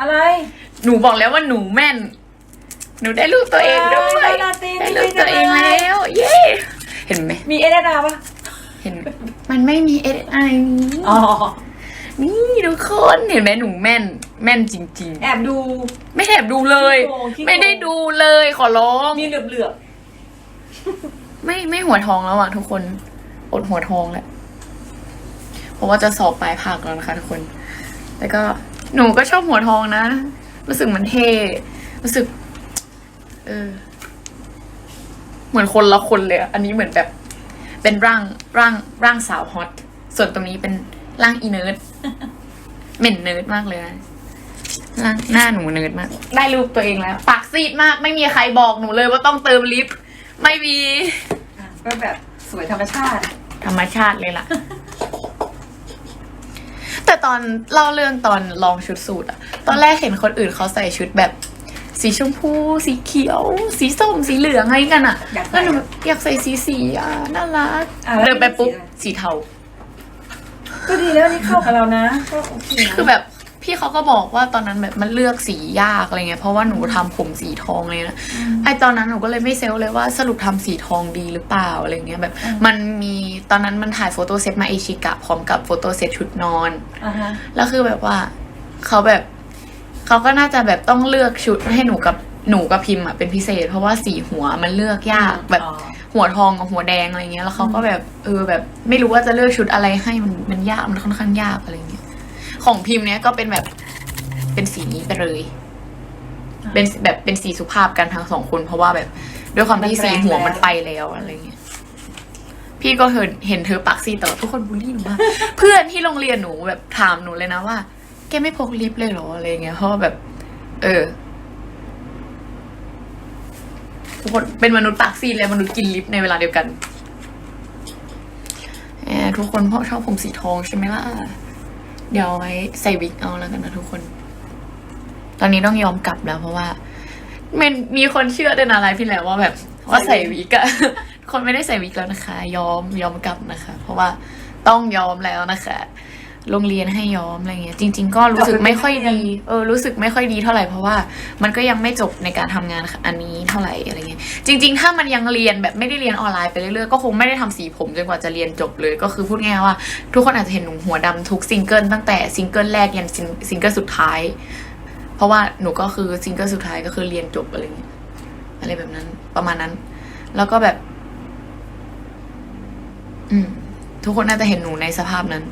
อะไรหนูบอกแล้วว่าหนูแม่น หนูได้รูปตัวเองด้วยได้ลาตินได้รูปตัวเองแล้ว เย้เห็นไหมมีเอเดนาปะเห็นไหมมันไม่มีเอไอนี้อ๋อ นี่ทุกคนเห็นไหมหนูแม่น แม่นจริง แอบดู ๆ ไม่แอบดูเลย ขี้โกงขี้โกง ไม่ได้ดูเลยขอร้อง มีเหลือบเหลือบไม่ไม่หัวทองแล้วอะทุกคน อดหัวทองแหละเพราะว่าจะสอบปลายภาคแล้วนะคะทุกคนแต่ก็ หนูก็ชอบหัวทองนะ รู้สึกมันเท่รู้สึก เออ เหมือนคนละคนเลยอะอันนี้เหมือนแบบ เป็นร่างร่างร่างสาวฮอตส่วนตรงนี้เป็นร่างอีเนิร์ดเหม็นเนิร์ดมากเลยนะร่างหน้าหนูเนิร์ดมาก ได้รูปตัวเองแล้ว ปากซีดมาก ไม่มีใครบอกหนูเลยว่าต้องเติมลิป ไม่มีๆอะก็แบบสวยธรรมชาติ ธรรมชาติเลยล่ะ แต่ตอนเล่าเรื่องตอนลองชุดสูทอะตอนแรกเห็นคนอื่นเขาใส่ชุดแบบ สีชมพู สีเขียว สีส้ม สีเหลืองอะไรกันอะอยากใส่ แล้วหนูแบบอยากใส่สีสีอะน่ารักอะแล้วเดินไปปุ๊บสีอะไรสีเทา ก็ดีแล้วนี่เข้ากับเรานะก็โอเคนะ คือแบบ พี่เขาก็บอกว่าตอนนั้นแบบมันเลือกสียากอะไรเงี้ยเพราะว่าหนูทำผมสีทองเลยนะไอตอนนั้นหนูก็เลยไม่เซลลเลยว่าสรุปทำสีทองดีหรือเปล่าอะไรเงี้ยแบบ มันมีตอนนั้นมันถ่ายโฟโต้เซตมาเอชิกะพร้อมกับโฟโต้เซตชุดนอนอ่าฮะแล้วคือแบบว่าเขาแบบเขาก็น่าจะแบบต้องเลือกชุดให้หนูกับหนูกับพิมพ์อะเป็นพิเศษ เพราะว่าสีหัวมันเลือกยากแบบอ๋อหัวทองกับหัวแดงอะไรเงี้ยแล้วเขาก็แบบเออแบบไม่รู้ว่าจะเลือกชุดอะไรให้มันมันยากมันค่อนข้างยากอะไรเงี้ย ของพิมพ์เนี้ยก็เป็นแบบเป็นสีนี้ไปเลย เป็นแบบเป็นสีสุภาพกันทั้งสองคน เพราะว่าแบบ ด้วยความที่สีหัวมันไปแล้วอะไรเงี้ยพี่ก็เห็นเห็นเธอปักซีตลอดทุกคนบูลลี่หนูมากเพื่อนที่โรงเรียนหนูแบบถามหนูเลยนะว่า แกไม่พกลิปเลยเหรออะไรเงี้ยเพราะว่าแบบ เออทุกคนเป็นมนุษย์ปากซีดและมนุษย์กินลิปในเวลาเดียวกันแอบทุกคนเพราะชอบผมสีทองใช่ไหมล่ะ เดี๋ยวไว้ใส่วิกเอาแล้วกันนะทุกคน ตอนนี้ต้องยอมกลับแล้วเพราะว่ามันมีคนเชื่อด้วยนะไลฟ์พี่แล้วว่าแบบ ว่าใส่วิกอะ คนไม่ได้ใส่วิกแล้วนะคะ ยอมยอมกลับนะคะ เพราะว่าต้องยอมแล้วนะคะ โรงเรียนให้ย้อมอะไรเงี้ยจริง ๆ ก็รู้สึกไม่ค่อยดีเออรู้สึกไม่ค่อยดีเท่าไหร่เพราะว่ามันก็ยังไม่จบในการทำงานอันนี้เท่าไหร่อะไรเงี้ยจริง ๆ ถ้ามันยังเรียนแบบไม่ได้เรียนออนไลน์ไปเรื่อยๆก็คงไม่ได้ทำสีผมจนกว่าจะเรียนจบเลย ก็คือพูดง่ายว่า ทุกคนอาจจะเห็นหนูหัวดำทุกซิงเกิลตั้งแต่ซิงเกิลแรกยันซิงซิงเกิลสุดท้าย เพราะว่าหนูก็คือซิงเกิลสุดท้ายก็คือเรียนจบอะไรเงี้ยอะไรแบบนั้น ประมาณนั้น แล้วก็แบบ อืมทุกคนน่าจะเห็นหนูในสภาพนั้น